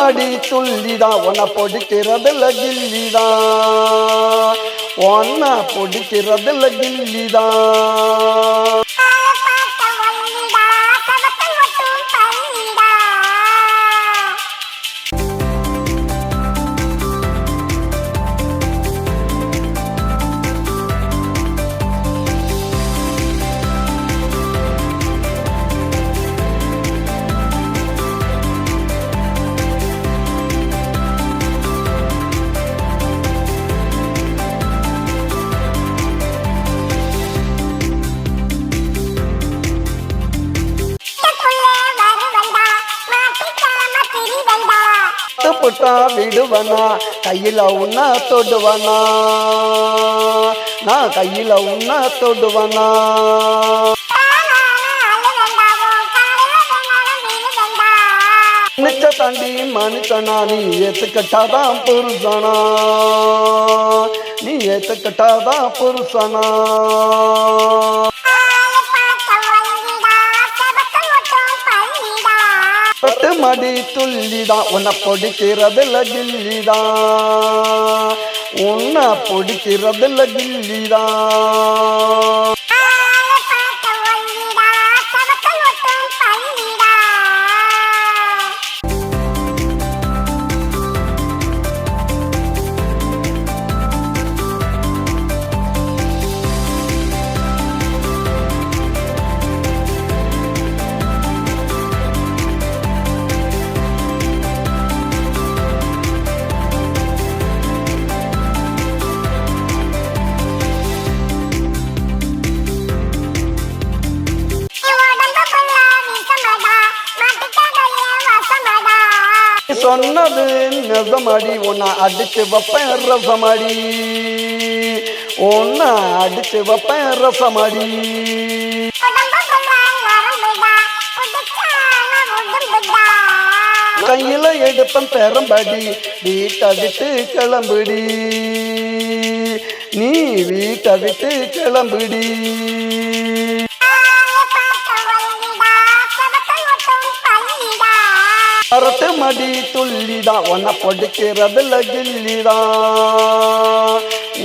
மடி துள்ளிதான் உன்னை பொடிக்கிறதுல கில்லிதான் ஒன்ன பொடிக்கிறதுல கில்லிதான் புட்டா விடுவனா? கையில உன்ன தொடுவனா? நான் கையில உன்ன தொடுவனா? நிச்ச தாண்டி மனுஷனா நீ ஏத்துக்கிட்டாதான் புருஷனா? நீ ஏத்துக்கிட்டாதான் புருஷனா? பட்டு மடி துள்ளிதான் உன்னை பொடிக்கிறதுல கில்லிதான் உன்னை பொடிக்கிறதுல கில்லிதான் சொன்னது நெசமடி உன்னை அடிச்சு வைப்பேன் ரசமடி. உன்னை அடிச்சு வைப்பேன் ரசமடி. கையில எடுப்பேன் பெறம்படி வீட்டடித்து கிளம்பிடி. நீ வீட்டடித்து கிளம்பிடி. அரட்டு மடி துள்ளிதான் உன்னை பொடிக்கிறதுல கில்லிதான்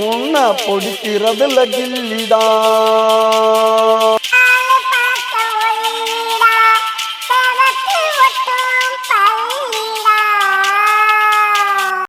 உன்னை பொடிக்கிறதுல கில்லிதான்